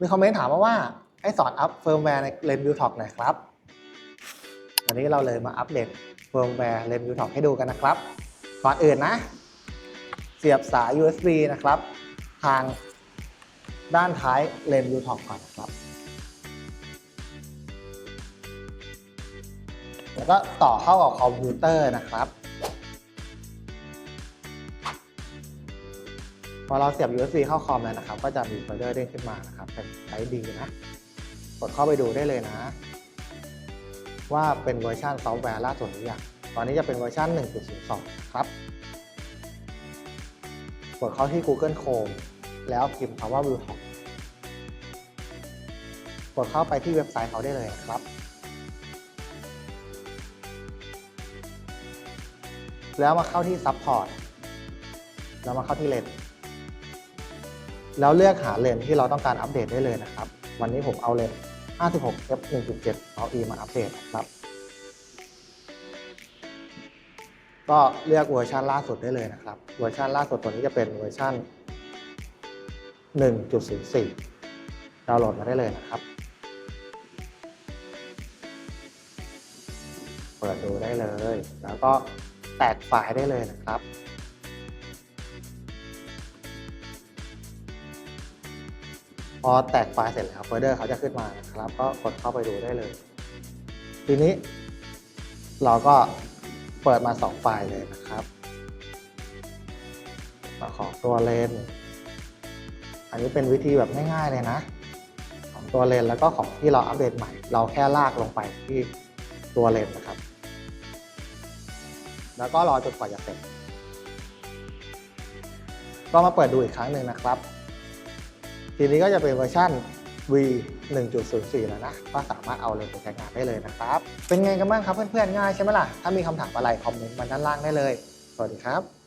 มีคอมเมนต์ถามมาว่าให้สอนอัพเฟิร์มแวร์ในเลนส์วิวท็อกหน่อยครับ วันนี้เราเลยมาอัปเดตเฟิร์มแวร์เลนส์วิวท็อกให้ดูกันนะครับ ก่อนอื่นนะ เสียบสาย USB นะครับ ทางด้านท้ายเลนส์วิวท็อกก่อนนะครับ แล้วก็ต่อเข้ากับคอมพิวเตอร์นะครับ พอเราเสียบ USB เข้าคอมแล้วนะครับ ก็จะมีโฟลเดอร์เด้งขึ้นมานะครับเป็นไซต์ดีนะ กดเข้าไปดูได้เลยนะ ว่าเป็นเวอร์ชันซอฟต์แวร์ล่าสุดหรือยังตอนนี้จะเป็นเวอร์ชัน1.02 ครับ กดเข้าที่ Google Chrome แล้วพิมพ์คำว่า Viewtalk กดเข้าไปที่เว็บไซต์เขาได้เลยครับ แล้วมาเข้าที่ Support แล้วมาเข้าที่เลน แล้วเลือกหาเลนที่เราต้องการอัปเดตได้เลยนะครับ วันนี้ผมเอาเลน56 f 1.7เอา e มาอัปเดตนะครับ ก็เลือกเวอร์ชันล่าสุดได้เลยนะครับ เวอร์ชันล่าสุดตัวนี้จะเป็นเวอร์ชัน1.04 ดาวน์โหลดมาได้เลยนะครับ เปิดดูได้เลย แล้วก็แตกไฟล์ได้เลยนะครับ อแตกไฟล์เสร็จแล้วโฟลเดอร์เขาจะขึ้นมานะครับ ก็กดเข้าไปดูได้เลย ทีนี้ เราก็เปิดมา 2 ไฟล์เลยนะครับมาของตัวเลน อันนี้เป็นวิธีแบบง่ายๆเลยนะ ของตัวเลนแล้วก็ของที่เราอัปเดตใหม่ เราแค่ลากลงไปที่ตัวเลนนะครับ แล้วก็รอจนกว่าจะเสร็จ ก็มาเปิดดูอีกครั้งหนึ่งนะครับ ทีนี้ก็จะเป็นเวอร์ชัน V 1.04 แล้วนะ ก็สามารถเอาเลยไปใช้งานได้เลยนะครับ เป็นไงกันบ้างครับเพื่อนๆ ง่ายใช่ไหมล่ะ ถ้ามีคำถามอะไรคอมเมนต์มาด้านล่างได้เลย สวัสดีครับ